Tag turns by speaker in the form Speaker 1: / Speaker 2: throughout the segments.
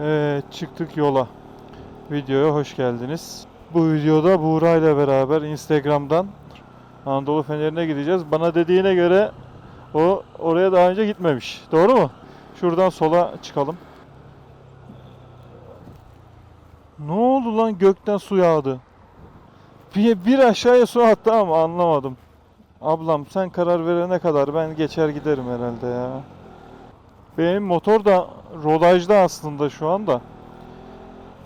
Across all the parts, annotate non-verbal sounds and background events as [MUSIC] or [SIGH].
Speaker 1: Evet, çıktık yola. Videoya hoş geldiniz. Bu videoda Buğra ile beraber Instagram'dan Anadolu Feneri'ne gideceğiz. Bana dediğine göre o oraya daha önce gitmemiş. Doğru mu? Şuradan sola çıkalım. Ne oldu lan gökten su yağdı. Bir, bir aşağıya su attı ama anlamadım. Ablam sen karar verene kadar ben geçer giderim herhalde ya. Benim motor da rodajda aslında şu anda.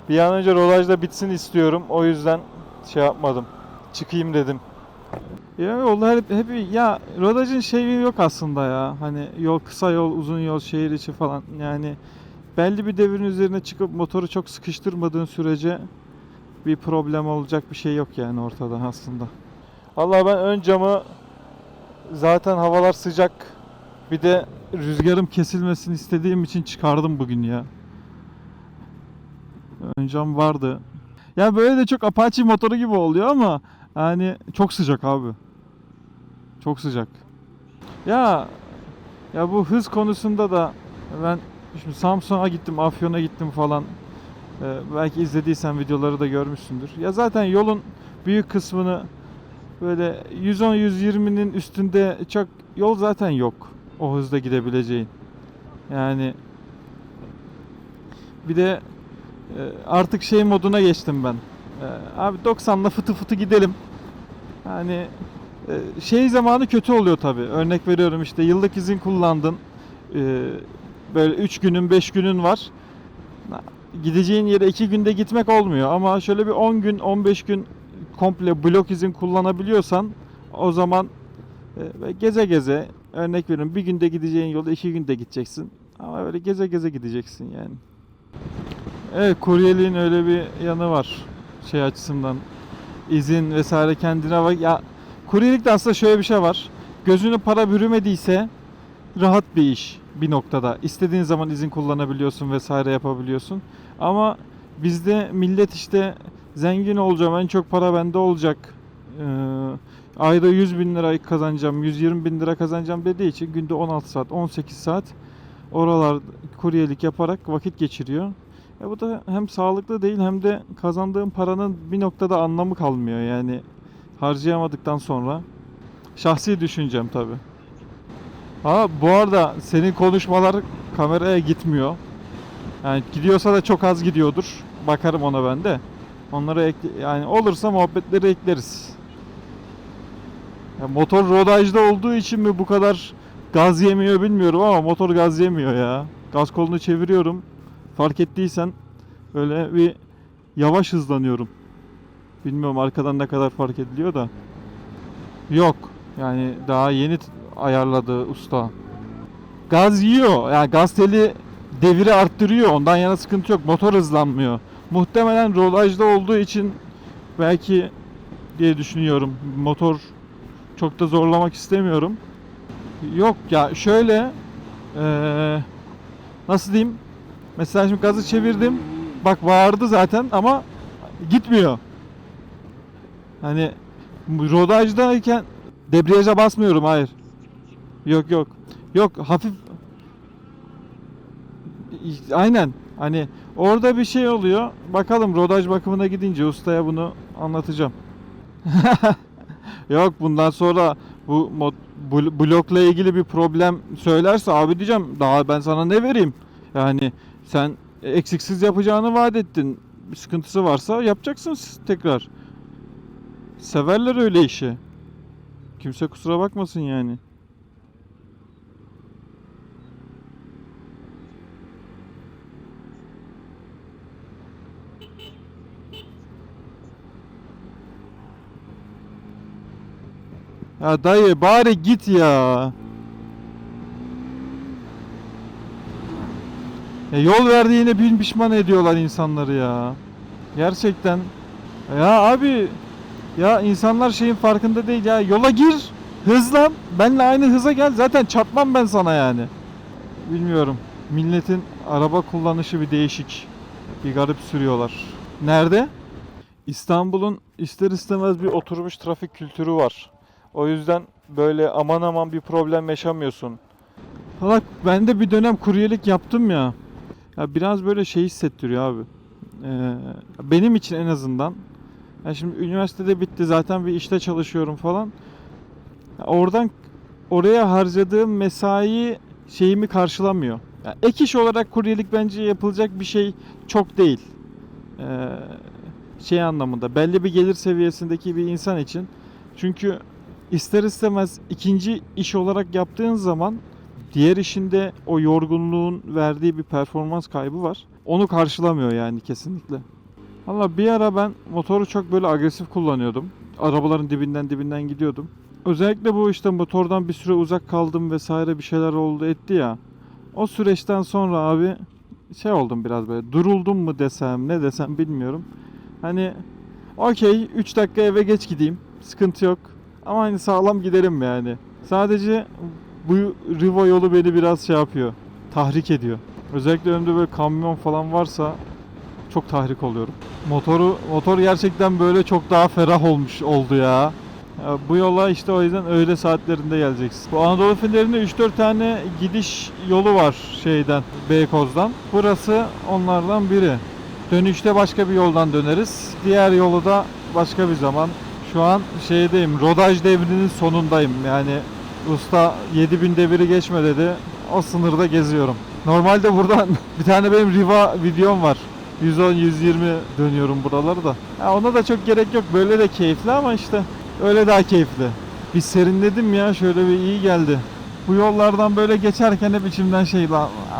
Speaker 1: Bir an önce rodajda bitsin istiyorum. O yüzden şey yapmadım. Çıkayım dedim. Ya yollar hep, hep ya rodajın şeyi yok aslında ya. Hani yol kısa yol, uzun yol, şehir içi falan. Yani belli bir devrin üzerine çıkıp motoru çok sıkıştırmadığın sürece bir problem olacak bir şey yok yani ortada aslında. Allah ben ön camı zaten havalar sıcak. Bir de rüzgarım kesilmesini istediğim için çıkardım bugün ya. Ön cam vardı. Ya böyle de çok Apache motoru gibi oluyor ama yani çok sıcak abi. Çok sıcak. Ya ya bu hız konusunda da ben şimdi Samsun'a gittim, Afyon'a gittim falan. Ee, belki izlediysen videoları da görmüşsündür. Ya zaten yolun büyük kısmını böyle 110-120'nin üstünde çok yol zaten yok. O hızda gidebileceğin. Yani bir de e, artık şey moduna geçtim ben. E, Abi 90'la fıtı fıtı gidelim. Yani e, şey zamanı kötü oluyor tabi. Örnek veriyorum işte yıllık izin kullandın. Böyle 3 günün 5 günün var. Gideceğin yere 2 günde gitmek olmuyor ama şöyle bir 10 gün 15 gün komple blok izin kullanabiliyorsan o zaman geze geze örnek veriyorum bir günde gideceğin yolda iki günde gideceksin. Ama böyle geze geze gideceksin yani. Evet kuryeliğin öyle bir yanı var şey açısından. izin vesaire kendine bak. Ya kuryelikte aslında şöyle bir şey var. Gözünü para bürümediyse rahat bir iş bir noktada. İstediğin zaman izin kullanabiliyorsun vesaire yapabiliyorsun. Ama bizde millet işte zengin olacağım en çok para bende olacak. Ee, ayda 100 bin lira kazanacağım, 120 bin lira kazanacağım dediği için günde 16 saat, 18 saat oralar kuryelik yaparak vakit geçiriyor. E bu da hem sağlıklı değil hem de kazandığın paranın bir noktada anlamı kalmıyor yani harcayamadıktan sonra. Şahsi düşüncem tabi. Ha bu arada senin konuşmalar kameraya gitmiyor. Yani gidiyorsa da çok az gidiyordur. Bakarım ona ben de. Onları ekle yani olursa muhabbetleri ekleriz. Motor rodajda olduğu için mi bu kadar gaz yemiyor bilmiyorum ama motor gaz yemiyor ya. Gaz kolunu çeviriyorum. Fark ettiysen öyle bir yavaş hızlanıyorum. Bilmiyorum arkadan ne kadar fark ediliyor da. Yok. Yani daha yeni ayarladı usta. Gaz yiyor. Yani gaz teli deviri arttırıyor. Ondan yana sıkıntı yok. Motor hızlanmıyor. Muhtemelen rodajda olduğu için belki diye düşünüyorum. Motor çok da zorlamak istemiyorum. Yok ya şöyle eee, nasıl diyeyim? Mesela şimdi gazı çevirdim. Bak bağırdı zaten ama gitmiyor. Hani rodajdayken debriyaja basmıyorum hayır. Yok yok. Yok hafif Aynen. Hani orada bir şey oluyor. Bakalım rodaj bakımına gidince ustaya bunu anlatacağım. [LAUGHS] Yok bundan sonra bu mod, bl- blokla ilgili bir problem söylerse abi diyeceğim daha ben sana ne vereyim? Yani sen eksiksiz yapacağını vaat ettin. Bir sıkıntısı varsa yapacaksın tekrar. Severler öyle işi. Kimse kusura bakmasın yani. Ya dayı bari git ya. Ya yol verdiğine bin pişman ediyorlar insanları ya. Gerçekten. Ya abi ya insanlar şeyin farkında değil ya. Yola gir. Hızlan. Benle aynı hıza gel. Zaten çarpmam ben sana yani. Bilmiyorum. Milletin araba kullanışı bir değişik. Bir garip sürüyorlar. Nerede? İstanbul'un ister istemez bir oturmuş trafik kültürü var. O yüzden böyle aman aman bir problem yaşamıyorsun. Bak ben de bir dönem kuryelik yaptım ya. Ya biraz böyle şey hissettiriyor abi. Ee, benim için en azından. Ya şimdi üniversitede bitti zaten bir işte çalışıyorum falan. Ya oradan oraya harcadığım mesai şeyimi karşılamıyor. Ya ek iş olarak kuryelik bence yapılacak bir şey çok değil. Ee, şey anlamında belli bir gelir seviyesindeki bir insan için. Çünkü ister istemez ikinci iş olarak yaptığın zaman diğer işinde o yorgunluğun verdiği bir performans kaybı var. Onu karşılamıyor yani kesinlikle. Valla bir ara ben motoru çok böyle agresif kullanıyordum. Arabaların dibinden dibinden gidiyordum. Özellikle bu işte motordan bir süre uzak kaldım vesaire bir şeyler oldu etti ya. O süreçten sonra abi şey oldum biraz böyle duruldum mu desem ne desem bilmiyorum. Hani okey 3 dakika eve geç gideyim sıkıntı yok. Ama hani sağlam giderim yani. Sadece bu Rivo yolu beni biraz şey yapıyor. Tahrik ediyor. Özellikle önümde böyle kamyon falan varsa çok tahrik oluyorum. Motoru motor gerçekten böyle çok daha ferah olmuş oldu ya. Ya bu yola işte o yüzden öğle saatlerinde geleceksin. Bu Anadolu fillerinde 3-4 tane gidiş yolu var şeyden, Beykoz'dan. Burası onlardan biri. Dönüşte başka bir yoldan döneriz. Diğer yolu da başka bir zaman. Şu an şeydeyim, rodaj devrinin sonundayım. Yani usta 7000 deviri geçme dedi. O sınırda geziyorum. Normalde buradan [LAUGHS] bir tane benim Riva videom var. 110-120 dönüyorum buraları da. Ya ona da çok gerek yok. Böyle de keyifli ama işte öyle daha keyifli. Bir serinledim ya şöyle bir iyi geldi. Bu yollardan böyle geçerken hep içimden şey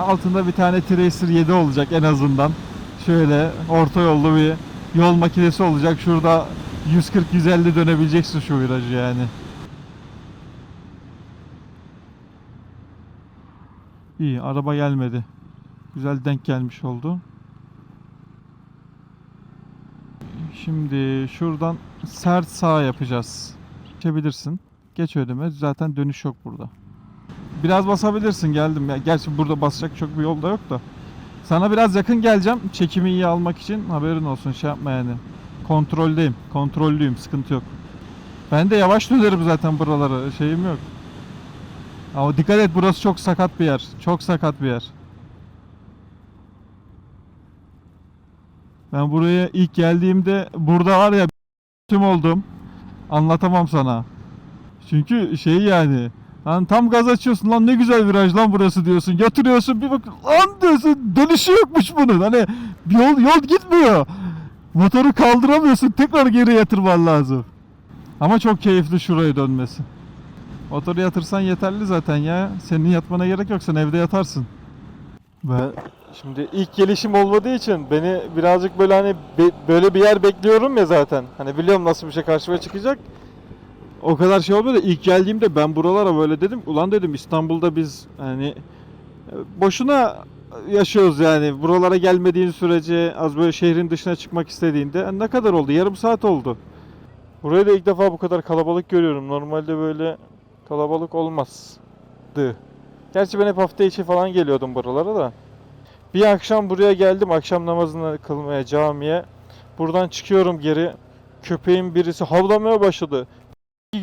Speaker 1: altında bir tane Tracer 7 olacak en azından. Şöyle orta yollu bir yol makinesi olacak. Şurada 140-150 dönebileceksin şu virajı yani. İyi araba gelmedi. Güzel denk gelmiş oldu. Şimdi şuradan sert sağ yapacağız. Geçebilirsin. Geç ödeme. Zaten dönüş yok burada. Biraz basabilirsin geldim ya. Gerçi burada basacak çok bir yol da yok da. Sana biraz yakın geleceğim. Çekimi iyi almak için haberin olsun şey yapma yani. Kontroldeyim. Kontrollüyüm. Sıkıntı yok. Ben de yavaş dönerim zaten buralara. Şeyim yok. Ama dikkat et burası çok sakat bir yer. Çok sakat bir yer. Ben buraya ilk geldiğimde burada var ya tüm oldum. Anlatamam sana. Çünkü şey yani Lan tam gaz açıyorsun lan ne güzel viraj lan burası diyorsun. Yatırıyorsun bir bak lan diyorsun dönüşü yokmuş bunun. Hani yol yol gitmiyor. Motoru kaldıramıyorsun tekrar geri yatırman lazım. Ama çok keyifli şuraya dönmesi. Motoru yatırsan yeterli zaten ya. Senin yatmana gerek yok sen evde yatarsın. Ben şimdi ilk gelişim olmadığı için beni birazcık böyle hani be- böyle bir yer bekliyorum ya zaten. Hani biliyorum nasıl bir şey karşıma çıkacak. O kadar şey da ilk geldiğimde ben buralara böyle dedim. Ulan dedim İstanbul'da biz hani e, boşuna yaşıyoruz yani. Buralara gelmediğin sürece az böyle şehrin dışına çıkmak istediğinde e, ne kadar oldu? Yarım saat oldu. Burayı da ilk defa bu kadar kalabalık görüyorum. Normalde böyle kalabalık olmazdı. Gerçi ben hep hafta içi falan geliyordum buralara da. Bir akşam buraya geldim akşam namazını kılmaya camiye. Buradan çıkıyorum geri. Köpeğin birisi havlamaya başladı.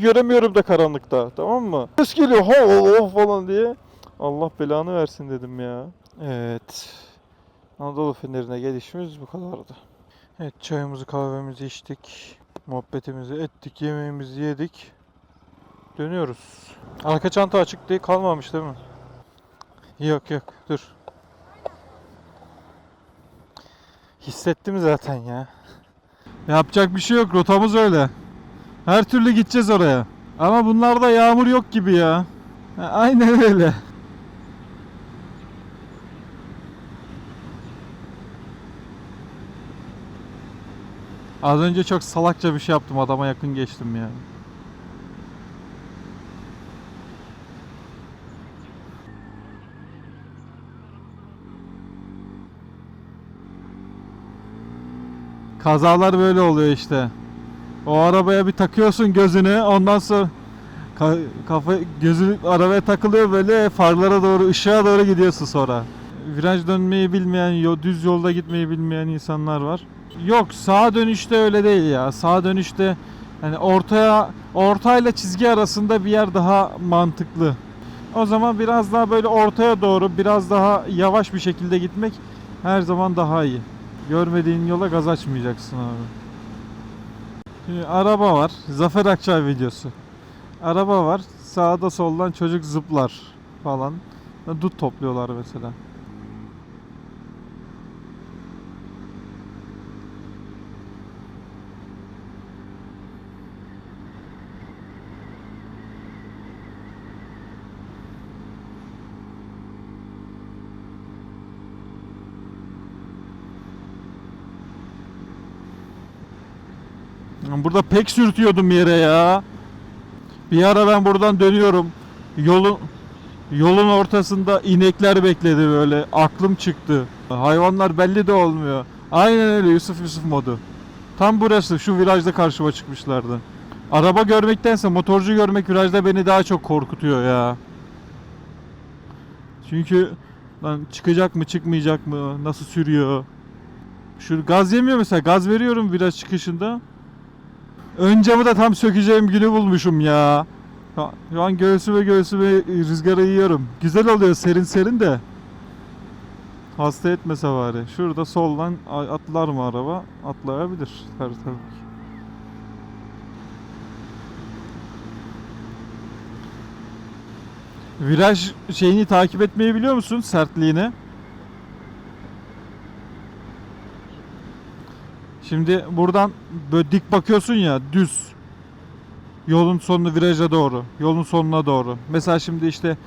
Speaker 1: Göremiyorum da karanlıkta tamam mı? Ses geliyor ha oh falan diye. Allah belanı versin dedim ya. Evet. Anadolu Feneri'ne gelişimiz bu kadardı. Evet çayımızı kahvemizi içtik. Muhabbetimizi ettik. Yemeğimizi yedik. Dönüyoruz. Arka çanta açık değil kalmamış değil mi? Yok yok dur. Hissettim zaten ya. Yapacak bir şey yok rotamız öyle. Her türlü gideceğiz oraya. Ama bunlarda yağmur yok gibi ya. Aynen öyle. Az önce çok salakça bir şey yaptım adama yakın geçtim ya. Kazalar böyle oluyor işte. O arabaya bir takıyorsun gözünü ondan sonra ka- kafa gözü arabaya takılıyor böyle farlara doğru ışığa doğru gidiyorsun sonra. Viraj dönmeyi bilmeyen, düz yolda gitmeyi bilmeyen insanlar var. Yok sağa dönüşte öyle değil ya. Sağa dönüşte hani ortaya ortayla çizgi arasında bir yer daha mantıklı. O zaman biraz daha böyle ortaya doğru biraz daha yavaş bir şekilde gitmek her zaman daha iyi. Görmediğin yola gaz açmayacaksın abi. Şimdi araba var. Zafer Akçay videosu. Araba var. Sağda soldan çocuk zıplar falan. Dut topluyorlar mesela. Burada pek sürtüyordum yere ya. Bir ara ben buradan dönüyorum. Yolun yolun ortasında inekler bekledi böyle. Aklım çıktı. Hayvanlar belli de olmuyor. Aynen öyle Yusuf Yusuf modu. Tam burası şu virajda karşıma çıkmışlardı. Araba görmektense motorcu görmek virajda beni daha çok korkutuyor ya. Çünkü lan çıkacak mı çıkmayacak mı nasıl sürüyor. Şu gaz yemiyor mesela gaz veriyorum viraj çıkışında. Ön camı da tam sökeceğim günü bulmuşum ya. Şu an göğsüme göğsüme rüzgarı yiyorum. Güzel oluyor serin serin de. Hasta etmese bari. Şurada soldan atlar mı araba? Atlayabilir. Tabii tabii. ki. Viraj şeyini takip etmeyi biliyor musun? Sertliğini. Şimdi buradan böyle dik bakıyorsun ya düz. Yolun sonunu viraja doğru. Yolun sonuna doğru. Mesela şimdi işte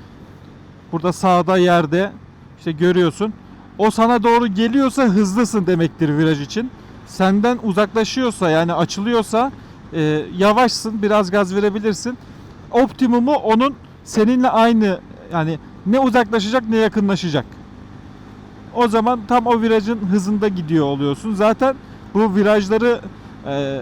Speaker 1: burada sağda yerde işte görüyorsun. O sana doğru geliyorsa hızlısın demektir viraj için. Senden uzaklaşıyorsa yani açılıyorsa e, yavaşsın biraz gaz verebilirsin. Optimumu onun seninle aynı yani ne uzaklaşacak ne yakınlaşacak. O zaman tam o virajın hızında gidiyor oluyorsun. Zaten bu virajları e,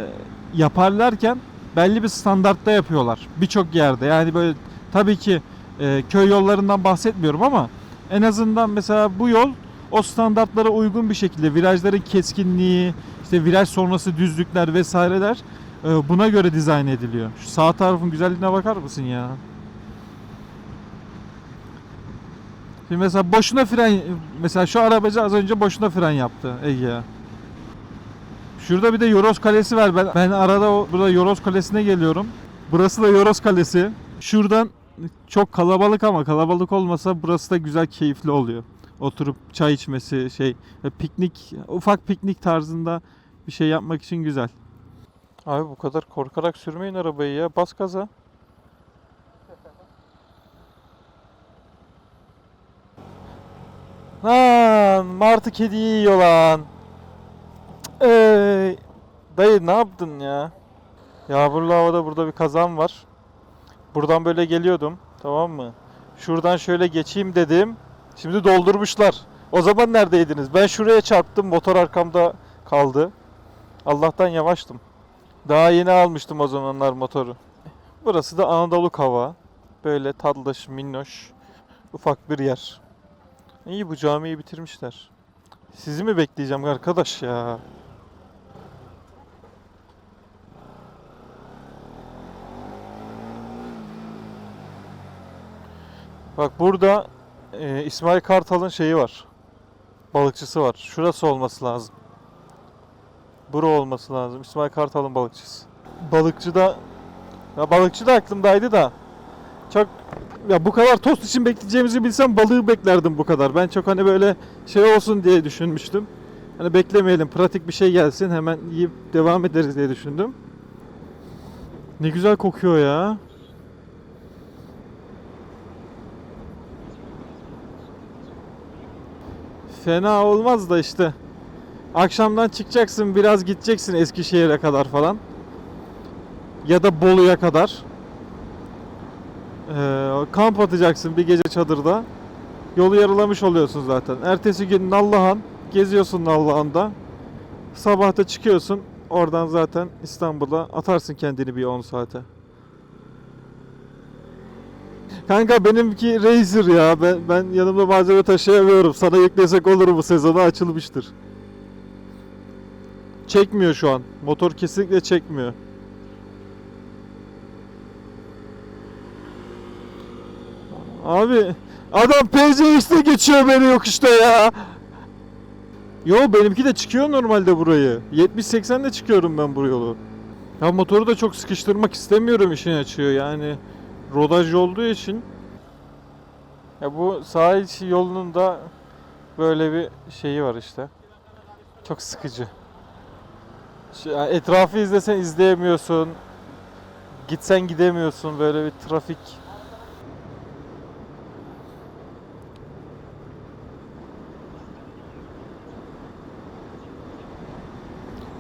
Speaker 1: yaparlarken belli bir standartta yapıyorlar. Birçok yerde. Yani böyle tabii ki e, köy yollarından bahsetmiyorum ama en azından mesela bu yol o standartlara uygun bir şekilde virajların keskinliği, işte viraj sonrası düzlükler vesaireler e, buna göre dizayn ediliyor. Şu sağ tarafın güzelliğine bakar mısın ya? Şimdi mesela boşuna fren mesela şu arabacı az önce boşuna fren yaptı Ege. Şurada bir de Yoros Kalesi var. Ben, ben arada o, burada Yoros Kalesi'ne geliyorum. Burası da Yoros Kalesi. Şuradan çok kalabalık ama kalabalık olmasa burası da güzel keyifli oluyor. Oturup çay içmesi şey e, piknik ufak piknik tarzında bir şey yapmak için güzel. Abi bu kadar korkarak sürmeyin arabayı ya. Bas gaza. Lan martı kediyi yiyor lan. Ey, dayı ne yaptın ya? Yağmurlu havada burada bir kazan var. Buradan böyle geliyordum. Tamam mı? Şuradan şöyle geçeyim dedim. Şimdi doldurmuşlar. O zaman neredeydiniz? Ben şuraya çarptım. Motor arkamda kaldı. Allah'tan yavaştım. Daha yeni almıştım o zamanlar motoru. Burası da Anadolu Kava. Böyle tatlış, minnoş, ufak bir yer. İyi bu camiyi bitirmişler. Sizi mi bekleyeceğim arkadaş ya? Bak burada e, İsmail Kartal'ın şeyi var. Balıkçısı var. Şurası olması lazım. Bura olması lazım. İsmail Kartal'ın balıkçısı. Balıkçı da ya balıkçı da aklımdaydı da çok ya bu kadar tost için bekleyeceğimizi bilsem balığı beklerdim bu kadar. Ben çok hani böyle şey olsun diye düşünmüştüm. Hani beklemeyelim pratik bir şey gelsin hemen yiyip devam ederiz diye düşündüm. Ne güzel kokuyor ya. Fena olmaz da işte. Akşamdan çıkacaksın biraz gideceksin Eskişehir'e kadar falan. Ya da Bolu'ya kadar. Ee, kamp atacaksın bir gece çadırda. Yolu yarılamış oluyorsun zaten. Ertesi gün Nallıhan geziyorsun Nallıhan'da. Sabah da çıkıyorsun. Oradan zaten İstanbul'a atarsın kendini bir 10 saate. Kanka benimki Razer ya. Ben, ben yanımda malzeme taşıyamıyorum. Sana yüklesek olur mu? Sezonu açılmıştır. Çekmiyor şu an. Motor kesinlikle çekmiyor. Abi adam PCX'de geçiyor beni yokuşta ya. Yo benimki de çıkıyor normalde burayı. 70-80 de çıkıyorum ben bu yolu. Ya motoru da çok sıkıştırmak istemiyorum işin açığı yani. Rodaj olduğu için. Ya bu sahil içi yolunun da böyle bir şeyi var işte. Çok sıkıcı. Şu- ya etrafı izlesen izleyemiyorsun. Gitsen gidemiyorsun böyle bir trafik.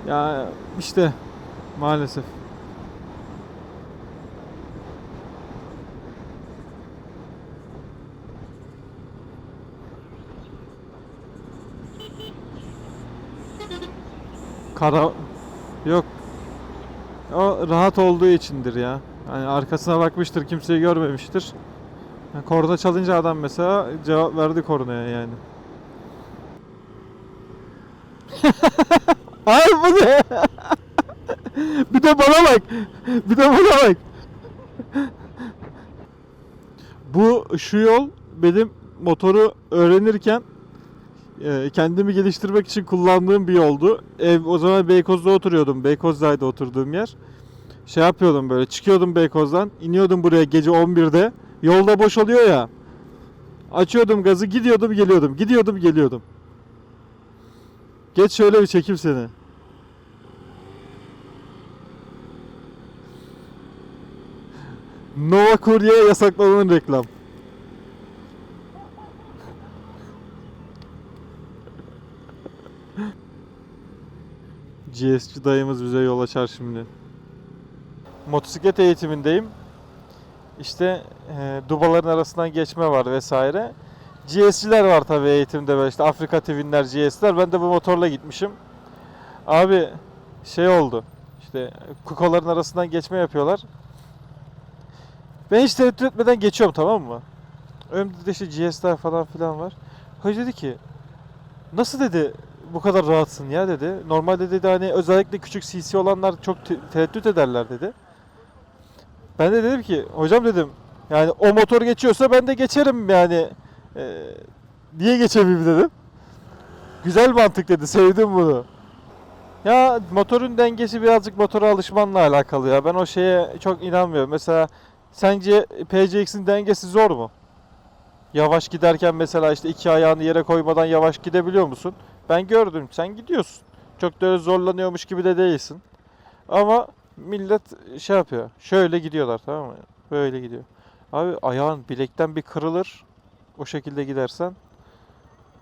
Speaker 1: Ya işte maalesef. Kara yok. O rahat olduğu içindir ya. Hani arkasına bakmıştır, kimseyi görmemiştir. Yani korna çalınca adam mesela cevap verdi kornaya yani. [LAUGHS] Ay bu ne? [LAUGHS] bir de bana bak. Bir de bana bak. Bu şu yol benim motoru öğrenirken e, kendimi geliştirmek için kullandığım bir yoldu. Ev o zaman Beykoz'da oturuyordum. Beykoz'daydı oturduğum yer. Şey yapıyordum böyle çıkıyordum Beykoz'dan iniyordum buraya gece 11'de. Yolda boş oluyor ya. Açıyordum gazı gidiyordum geliyordum. Gidiyordum geliyordum. Geç şöyle bir çekim seni. Nova Kurye'ye yasaklanan reklam. GSC dayımız bize yol açar şimdi. Motosiklet eğitimindeyim. İşte e, dubaların arasından geçme var vesaire. GS'ciler var tabii eğitimde böyle işte Afrika TV'ler, GS'ler. Ben de bu motorla gitmişim. Abi şey oldu. İşte kukoların arasından geçme yapıyorlar. Ben hiç tereddüt etmeden geçiyorum tamam mı? Önümde de işte GS'ler falan filan var. Hoca dedi ki nasıl dedi bu kadar rahatsın ya dedi. Normalde dedi hani özellikle küçük CC olanlar çok te- tereddüt ederler dedi. Ben de dedim ki hocam dedim yani o motor geçiyorsa ben de geçerim yani. Ee, niye geçemeyeyim dedim. Güzel mantık dedi. Sevdim bunu. Ya motorun dengesi birazcık motora alışmanla alakalı ya. Ben o şeye çok inanmıyorum. Mesela sence PCX'in dengesi zor mu? Yavaş giderken mesela işte iki ayağını yere koymadan yavaş gidebiliyor musun? Ben gördüm. Sen gidiyorsun. Çok da zorlanıyormuş gibi de değilsin. Ama millet şey yapıyor. Şöyle gidiyorlar tamam mı? Böyle gidiyor. Abi ayağın bilekten bir kırılır. O şekilde gidersen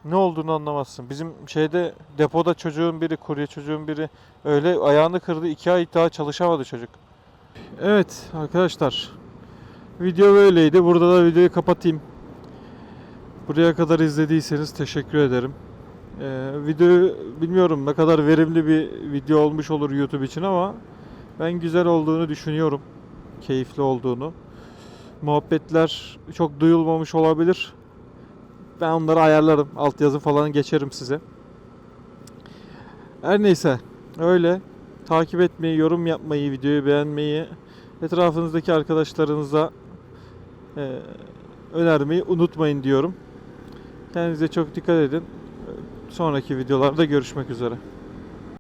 Speaker 1: ne olduğunu anlamazsın. Bizim şeyde depoda çocuğun biri, kurye çocuğun biri öyle ayağını kırdı. iki ay daha çalışamadı çocuk. Evet arkadaşlar. Video böyleydi. Burada da videoyu kapatayım. Buraya kadar izlediyseniz teşekkür ederim. Ee, video bilmiyorum ne kadar verimli bir video olmuş olur YouTube için ama ben güzel olduğunu düşünüyorum. Keyifli olduğunu. Muhabbetler çok duyulmamış olabilir. Ben onları ayarlarım. Altyazı falan geçerim size. Her neyse. Öyle. Takip etmeyi, yorum yapmayı, videoyu beğenmeyi, etrafınızdaki arkadaşlarınıza e, önermeyi unutmayın diyorum. Kendinize çok dikkat edin. Sonraki videolarda görüşmek üzere.